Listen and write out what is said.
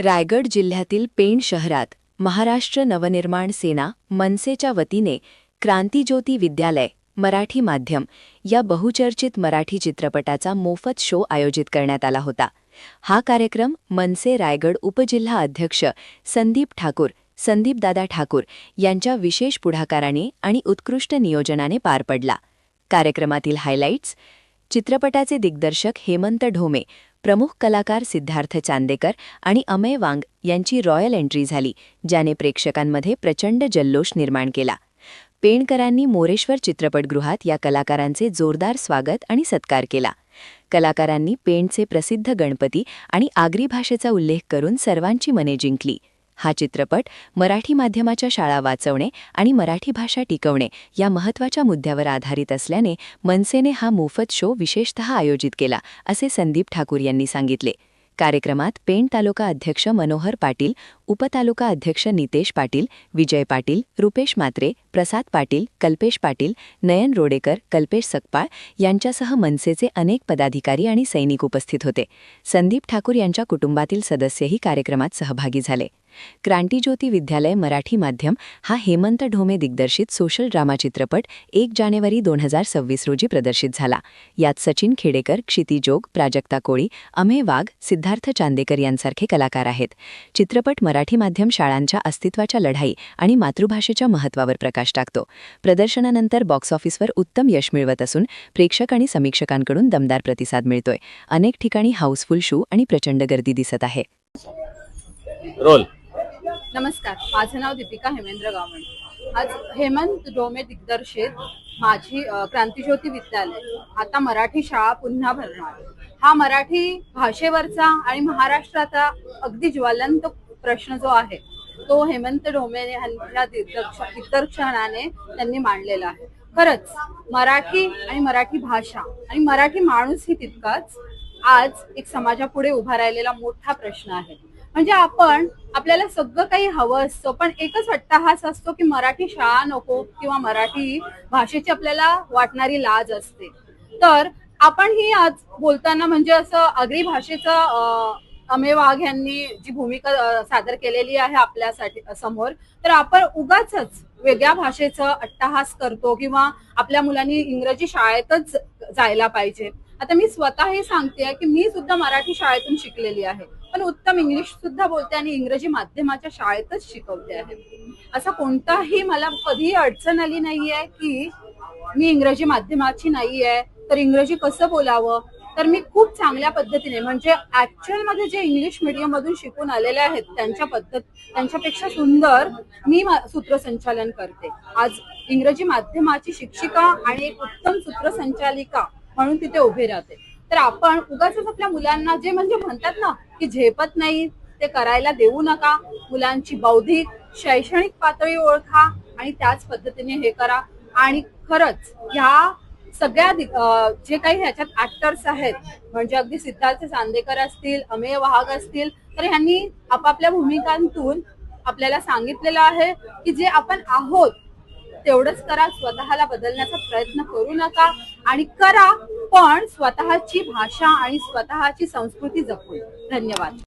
रायगड जिल्ह्यातील पेण शहरात महाराष्ट्र नवनिर्माण सेना मनसेच्या वतीने क्रांतिज्योती विद्यालय मराठी माध्यम या बहुचर्चित मराठी चित्रपटाचा मोफत शो आयोजित करण्यात आला होता. हा कार्यक्रम मनसे रायगड उपजिल्हा अध्यक्ष संदीप ठाकूर संदीपदादा ठाकूर यांच्या विशेष पुढाकाराने आणि उत्कृष्ट नियोजनाने पार पडला. कार्यक्रमातील हायलाइट्स चित्रपटाचे दिग्दर्शक हेमंत ढोमे प्रमुख कलाकार सिद्धार्थ चांदेकर आणि अमय वांग यांची रॉयल एंट्री झाली ज्याने प्रेक्षकांमध्ये प्रचंड जल्लोष निर्माण केला. पेणकरांनी मोरेश्वर चित्रपटगृहात या कलाकारांचे जोरदार स्वागत आणि सत्कार केला. कलाकारांनी पेणचे प्रसिद्ध गणपती आणि आगरी भाषेचा उल्लेख करून सर्वांची मने जिंकली. हा चित्रपट मराठी माध्यमाच्या शाळा वाचवणे आणि मराठी भाषा टिकवणे या महत्त्वाच्या मुद्द्यावर आधारित असल्याने मनसेने हा मोफत शो विशेषतः आयोजित केला असे संदीप ठाकूर यांनी सांगितले. कार्यक्रमात पेण तालुका अध्यक्ष मनोहर पाटील उपतालुका अध्यक्ष नितेश पाटील विजय पाटील रुपेश मात्रे प्रसाद पाटील कल्पेश पाटील नयन रोडेकर कल्पेश सकपाळ यांच्यासह मनसेचे अनेक पदाधिकारी आणि सैनिक उपस्थित होते. संदीप ठाकूर यांच्या कुटुंबातील सदस्यही कार्यक्रमात सहभागी झाले. क्रांतिज्योती विद्यालय मराठी माध्यम हा हेमंत ढोमे दिग्दर्शित सोशल ड्रामा चित्रपट एक जानेवारी दोन हजार सव्वीस रोजी प्रदर्शित झाला. यात सचिन खेडेकर क्षिती जोग प्राजक्ता कोळी अमे वाघ सिद्धार्थ चांदेकर यांसारखे कलाकार आहेत. चित्रपट मराठी माध्यम शाळांच्या अस्तित्वाच्या लढाई आणि मातृभाषेच्या महत्त्वावर प्रकाश टाकतो. प्रदर्शनानंतर बॉक्स ऑफिसवर उत्तम यश मिळवत असून प्रेक्षक आणि समीक्षकांकडून दमदार प्रतिसाद मिळतोय. अनेक ठिकाणी हाऊसफुल शो आणि प्रचंड गर्दी दिसत आहे. रोल. नमस्कार माझं नाव दीपिका हेमेंद्र गावण आज हेमंत डोमे दिग्दर्शित माझी अ, क्रांतिज्योती विद्यालय. आता मराठी शाळा पुन्हा भरणार. हा मराठी भाषेवरचा आणि महाराष्ट्राचा अगदी ज्वलंत प्रश्न जो आहे तो हेमंत डोमे यांच्या दिग्दर्शनाने त्यांनी मांडलेला आहे. खरंच मराठी आणि मराठी भाषा आणि मराठी माणूस ही तितकाच आज एक समाजापुढे उभा राहिलेला मोठा प्रश्न आहे. म्हणजे आपण आपल्याला सगळं काही हवं असतं पण एकच अट्टाहास असतो की मराठी शाळा नको किंवा मराठी भाषेची आपल्याला वाटणारी लाज असते. तर आपण ही आज बोलताना म्हणजे असं आगरी भाषेचं अमे वाघ यांनी जी भूमिका सादर केलेली आहे आपल्यासाठी समोर तर आपण उगाच वेगळ्या भाषेचं अट्टाहास करतो किंवा आपल्या मुलांनी इंग्रजी शाळेतच जायला पाहिजे. आता मी स्वतः हे सांगते की मी सुद्धा मराठी शाळेतून शिकलेली आहे. पण उत्तम इंग्लिश सुद्धा बोलते आणि इंग्रजी माध्यमाच्या शाळेतच शिकवते आहे. असा कोणताही मला कधीही अडचण आली नाहीये की मी इंग्रजी माध्यमाची नाहीये तर इंग्रजी कसं बोलावं? तर मी खूप चांगल्या पद्धतीने म्हणजे ऍक्च्युअलमध्ये जे इंग्लिश मीडियम मधून शिकून आलेले आहेत त्यांच्या पद्धत त्यांच्यापेक्षा सुंदर मी सूत्रसंचालन करते. आज इंग्रजी माध्यमाची शिक्षिका आणि एक उत्तम सूत्रसंचालिका म्हणून तिथे उभे राहते. तर आपण उगाच आपल्या मुलांना जे म्हणजे म्हणतात ना की झेपत नाही ते करायला देऊ नका. मुलांची बौद्धिक शैक्षणिक पातळी ओळखा आणि त्याच पद्धतीने हे करा. आणि खरंच ह्या सगळ्या जे काही ह्याच्यात ऍक्टर्स आहेत म्हणजे अगदी सिद्धार्थ चांदेकर असतील अमेय वाघ असतील तर ह्यांनी आपापल्या भूमिकांतून आपल्याला सांगितलेलं आहे की जे आपण आहोत तेवढंच करा स्वतःला बदलण्याचा प्रयत्न करू नका आणि करा. पण स्वतःची भाषा आणि स्वतःची संस्कृती जपू धन्यवाद.